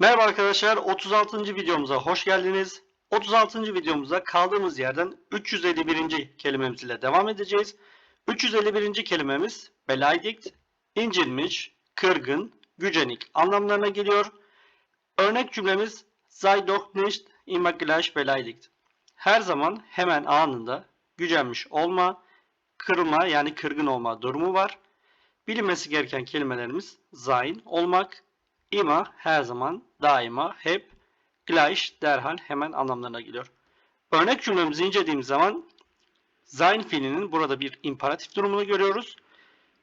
Merhaba arkadaşlar, 36. videomuza hoş geldiniz. 36. videomuzda kaldığımız yerden 351. kelimemiz ile devam edeceğiz. 351. kelimemiz beleidigt, incinmiş, kırgın, gücenik anlamlarına geliyor. Örnek cümlemiz sei doch nicht immer gleich beleidigt. Her zaman hemen anında gücenmiş olma, kırılma yani kırgın olma durumu var. Bilinmesi gereken kelimelerimiz sein, olmak, ima her zaman, daima, hep, gleich derhal hemen anlamlarına geliyor. Örnek cümlemizi incelediğimiz zaman sein fiilinin burada bir imperatif durumunu görüyoruz.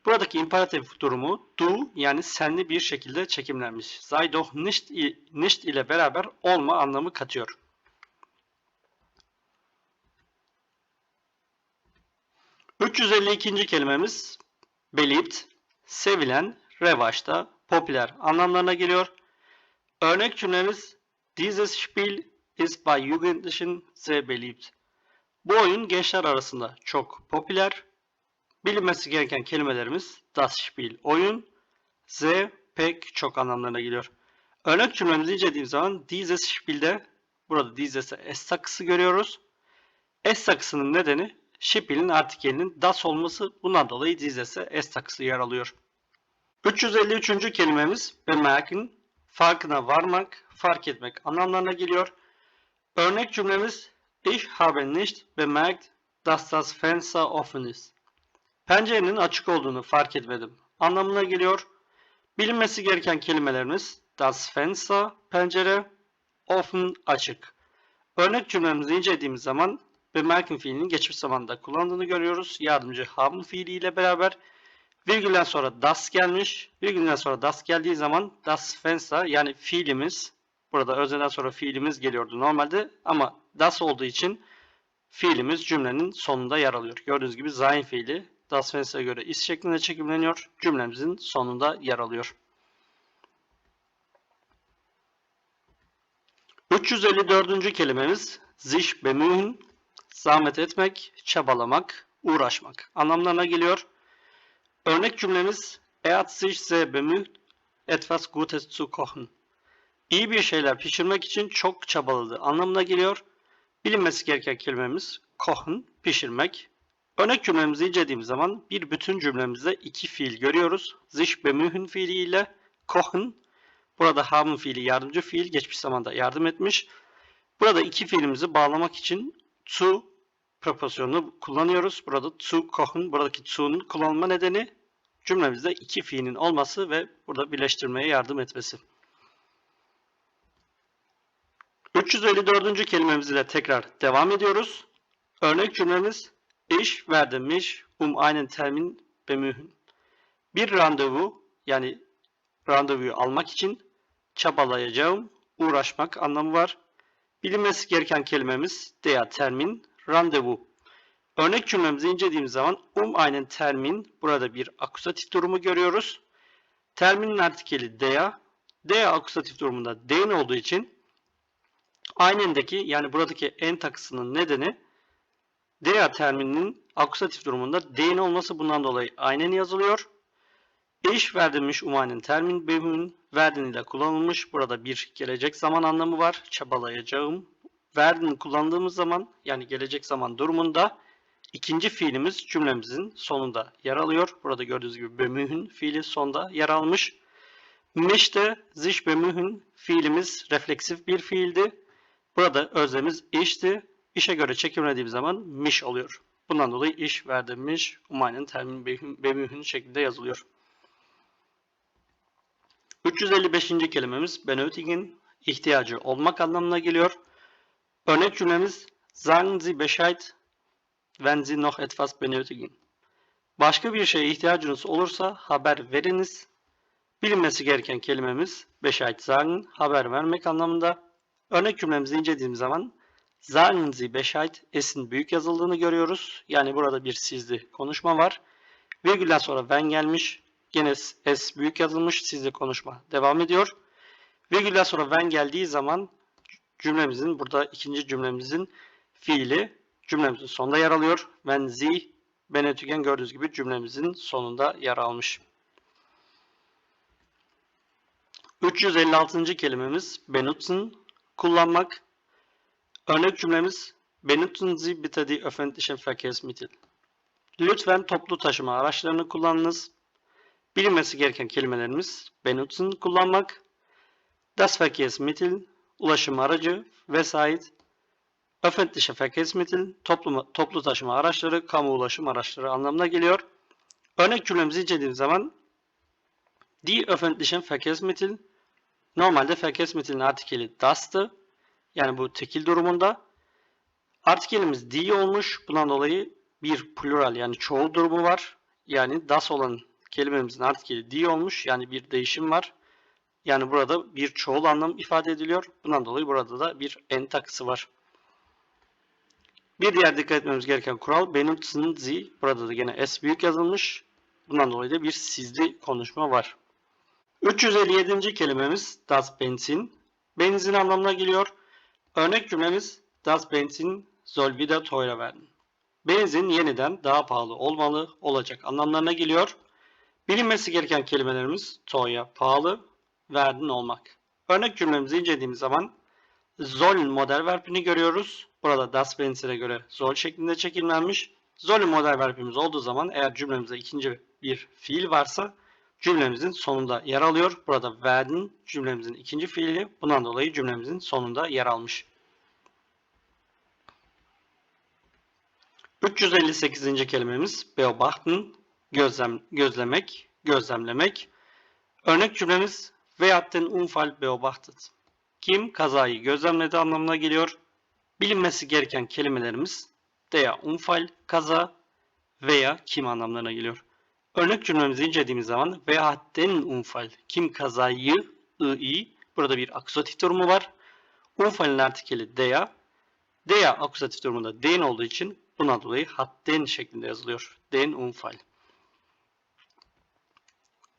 Buradaki imperatif durumu du yani senli bir şekilde çekimlenmiş. Sei doch nicht, nicht ile beraber olma anlamı katıyor. ...352. kelimemiz beliebt, sevilen, revaçta, popüler anlamlarına geliyor. Örnek cümlemiz Dieses Spiel ist bei Jugendlichen sehr beliebt. Bu oyun gençler arasında çok popüler. Bilinmesi gereken kelimelerimiz Das Spiel oyun, sehr pek çok anlamlarına geliyor. Örnek cümlemizi incelediğimiz zaman Dieses Spiel'de burada Dieses'e S takısı görüyoruz. S takısının nedeni Spiel'in artikelinin das olması bundan dolayı Dieses'e S takısı yer alıyor. 353. kelimemiz bemerken, farkına varmak, fark etmek anlamlarına geliyor. Örnek cümlemiz Ich habe nicht bemerkt, dass das Fenster offen ist. Pencerenin açık olduğunu fark etmedim anlamına geliyor. Bilinmesi gereken kelimelerimiz das Fenster, pencere, offen, açık. Örnek cümlemizi incelediğimiz zaman bemerken fiilinin geçmiş zamanda kullandığını görüyoruz. Yardımcı haben fiiliyle beraber Virgülden sonra das gelmiş. Virgülden sonra das geldiği zaman das Fenster yani fiilimiz burada özelden sonra fiilimiz geliyordu normalde ama das olduğu için fiilimiz cümlenin sonunda yer alıyor. Gördüğünüz gibi sein fiili das Fenster'e göre is şeklinde çekimleniyor. Cümlemizin sonunda yer alıyor. 354. kelimemiz sich bemühen, zahmet etmek, çabalamak, uğraşmak anlamlarına geliyor. Örnek cümlemiz Er hat sich sehr bemüht, etwas Gutes zu kochen. İyi bir şeyler pişirmek için çok çabaladı anlamına geliyor. Bilinmesi gereken kelimemiz kochen, pişirmek. Örnek cümlemizi incelediğimiz zaman bir bütün cümlemizde iki fiil görüyoruz. Sich bemühen fiiliyle kochen. Burada haben fiili yardımcı fiil geçmiş zamanda yardım etmiş. Burada iki fiilimizi bağlamak için to proporsiyonunu kullanıyoruz. Burada to kochen, buradaki to'nun kullanılma nedeni cümlemizde iki fiilin olması ve burada birleştirmeye yardım etmesi. 354. kelimemiz ile tekrar devam ediyoruz. Örnek cümlemiz Ich werde mich um einen Termin bemühen. Bir randevu yani randevuyu almak için çabalayacağım, uğraşmak anlamı var. Bilinmesi gereken kelimemiz der Termin, randevu. Örnek cümlemizi incelediğimiz zaman um einen Termin burada bir akusatif durumu görüyoruz. Terminin artikeli der. Der akusatif durumunda den olduğu için aynendeki yani buradaki en takısının nedeni der termininin akusatif durumunda den olması bundan dolayı aynen yazılıyor. Ich verdimiş um einen Termin bemühen werden ile kullanılmış. Burada bir gelecek zaman anlamı var. Çabalayacağım. Werden kullandığımız zaman yani gelecek zaman durumunda İkinci fiilimiz cümlemizin sonunda yer alıyor. Burada gördüğünüz gibi bemühün fiili sonda yer almış. De sich bemühün fiilimiz refleksif bir fiildi. Burada özlemiz işti. İşe göre çekimlediğim zaman miş oluyor. Bundan dolayı iş verdiğimiz umaynen termin bemühün şeklinde yazılıyor. 355. kelimemiz benötigen ihtiyacı olmak anlamına geliyor. Örnek cümlemiz sagen Sie Bescheid wenn Sie noch etwas benötigen. Başka bir şeye ihtiyacınız olursa haber veriniz. Bilinmesi gereken kelimemiz Bescheid sagen, haber vermek anlamında. Örnek cümlemizi incelediğimiz zaman Sagen Sie Bescheid, S'in büyük yazıldığını görüyoruz. Yani burada bir sizli konuşma var. Virgülden sonra when gelmiş. Gene S büyük yazılmış. Sizli konuşma devam ediyor. Virgülden sonra when geldiği zaman cümlemizin burada ikinci cümlemizin fiili cümlemizin sonunda yer alıyor. When Sie benötigen gördüğünüz gibi cümlemizin sonunda yer almış. 356. kelimemiz benutzen, kullanmak. Örnek cümlemiz benutzen Sie bitte die öffentlichen Verkehrsmittel. Lütfen toplu taşıma araçlarını kullanınız. Bilinmesi gereken kelimelerimiz benutzen, kullanmak. Das Verkehrsmittel, ulaşım aracı, vesait. Öffentliche Verkehrsmittel, toplu, toplu taşıma araçları, kamu ulaşım araçları anlamına geliyor. Örnek cümlemizi incelediğimiz zaman Die öffentlichen Verkehrsmittel normalde Verkehrsmittel'in artikeli das'tı. Yani bu tekil durumunda. Artikelimiz die olmuş. Bundan dolayı bir plural yani çoğul durumu var. Yani das olan kelimemizin artikeli die olmuş. Yani bir değişim var. Yani burada bir çoğul anlam ifade ediliyor. Bundan dolayı burada da bir en takısı var. Bir diğer dikkat etmemiz gereken kural benutzen Sie. Burada da gene S büyük yazılmış. Bundan dolayı da bir sizli konuşma var. 357. kelimemiz das Benzin. Benzin anlamına geliyor. Örnek cümlemiz das Benzin soll wieder teurer werden. Benzin yeniden daha pahalı olmalı, olacak anlamlarına geliyor. Bilinmesi gereken kelimelerimiz teuer, pahalı, werden olmak. Örnek cümlemizi incelediğimiz zaman soll model verbini görüyoruz. Burada das Benzin'e göre soll şeklinde çekilmemiş. Soll model verbimiz olduğu zaman eğer cümlemizde ikinci bir fiil varsa cümlemizin sonunda yer alıyor. Burada werden cümlemizin ikinci fiili. Bundan dolayı cümlemizin sonunda yer almış. 358. kelimemiz beobachten, gözlem, gözlemek, gözlemlemek. Örnek cümlemiz Hat den Unfall beobachtet? Kim kazayı gözlemledi anlamına geliyor. Bilinmesi gereken kelimelerimiz der Unfall, kaza veya kim anlamlarına geliyor. Örnek cümlemizi incelediğimiz zaman hat den Unfall? Kim kazayı i burada bir akusatif durumu var. Unfall'in artikeli der. Der akusatif durumunda den olduğu için buna dolayı hat den şeklinde yazılıyor. Den Unfall.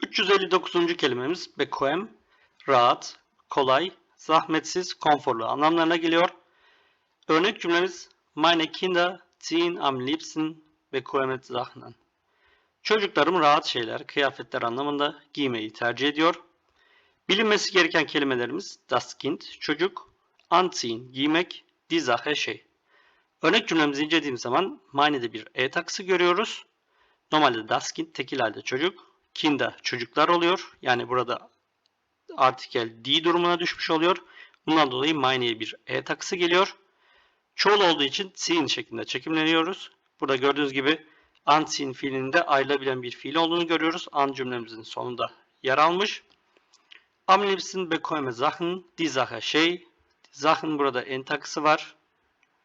359. kelimemiz bequem, rahat, kolay, zahmetsiz, konforlu anlamlarına geliyor. Örnek cümlemiz Meine Kinder ziehen am liebsten bequeme Sachen. Çocuklarım rahat şeyler, kıyafetler anlamında giymeyi tercih ediyor. Bilinmesi gereken kelimelerimiz das Kind, çocuk, anziehen, giymek, die Sache, şey. Örnek cümlemizi incelediğimiz zaman mani'de bir e takısı görüyoruz. Normalde das Kind tekil halde çocuk, Kinder çocuklar oluyor. Yani burada artikel die durumuna düşmüş oluyor. Bundan dolayı mani'ye bir e takısı geliyor. Çoğul olduğu için ziehen şeklinde çekimleniyoruz. Burada gördüğünüz gibi anziehen fiilinde ayrılabilen bir fiil olduğunu görüyoruz. An cümlemizin sonunda yer almış. Am liebsten bekomme Sachen, die Sache şey. Sachen burada en takısı var.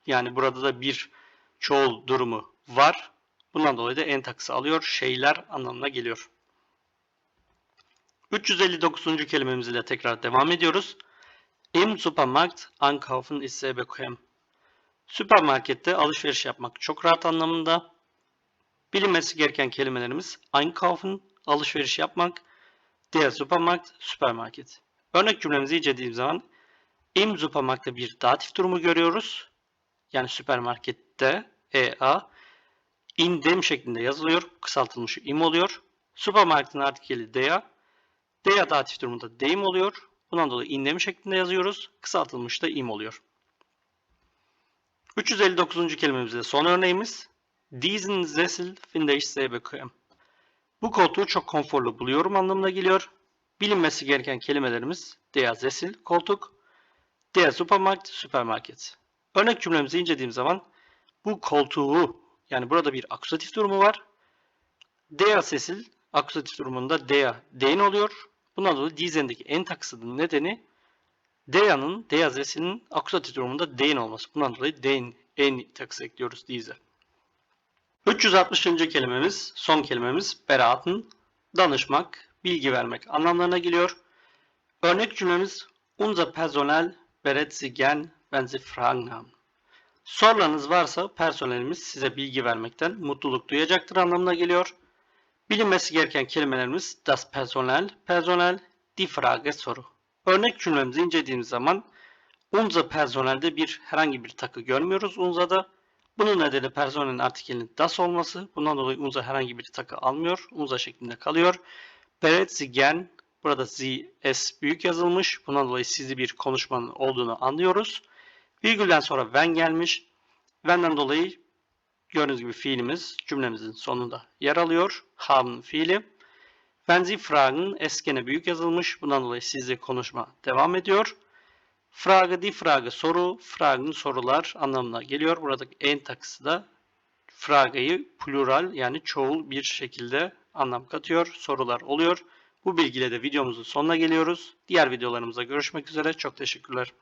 Yani burada da bir çoğul durumu var. Bundan dolayı da en takısı alıyor. Şeyler anlamına geliyor. 359. kelimemiz ile tekrar devam ediyoruz. Im Supermarkt einkaufen ist sehr bequem. Süpermarkette alışveriş yapmak çok rahat anlamında. Bilinmesi gereken kelimelerimiz einkaufen, alışveriş yapmak, der Supermarkt, süpermarket. Örnek cümlemizi incelediğimiz zaman im Supermarkt'ta bir datif durumu görüyoruz. Yani süpermarkette EA in dem şeklinde yazılıyor. Kısaltılmış im oluyor. Supermarkt'ın artikeli der. Der datif durumunda dem oluyor. Bundan dolayı in dem şeklinde yazıyoruz. Kısaltılmış da im oluyor. 359. kelimemizde son örneğimiz. Diesen Sessel finde ich sehr bequem. Bu koltuğu çok konforlu buluyorum anlamına geliyor. Bilinmesi gereken kelimelerimiz der Sessel, koltuk, der Supermarkt, süpermarket. Örnek cümlemizi incelediğim zaman bu koltuğu yani burada bir akusatif durumu var. Der Sessel akusatif durumunda der, den oluyor. Bundan dolayı diesen'deki en takısının nedeni Dea'nın, Dea Sessel'in akusatif durumunda den olması. Bundan dolayı den, en takısı ekliyoruz diese. 360. kelimemiz, son kelimemiz beraten, danışmak, bilgi vermek anlamlarına geliyor. Örnek cümlemiz Unser Personal berät Sie gern, wenn Sie Fragen. Sorularınız varsa personelimiz size bilgi vermekten mutluluk duyacaktır anlamına geliyor. Bilinmesi gereken kelimelerimiz das Personal, personel, die Frage, soru. Örnek cümlemizi incelediğimiz zaman unser personelde bir herhangi bir takı görmüyoruz unza'da. Bunun nedeni personelin artikelinin das olması. Bundan dolayı unza herhangi bir takı almıyor. Unza şeklinde kalıyor. Berät Sie gern Burada Z, S büyük yazılmış. Bundan dolayı sizli bir konuşmanın olduğunu anlıyoruz. Virgülden sonra when gelmiş. When'den dolayı gördüğünüz gibi fiilimiz cümlemizin sonunda yer alıyor. Haben fiili. Wenn Sie fragen, S gene büyük yazılmış. Bundan dolayı sizle konuşma devam ediyor. Frage, die Frage soru, Fragen sorular anlamına geliyor. Buradaki en takısı da Frage'yi plural yani çoğul bir şekilde anlam katıyor. Sorular oluyor. Bu bilgiyle de videomuzun sonuna geliyoruz. Diğer videolarımıza görüşmek üzere. Çok teşekkürler.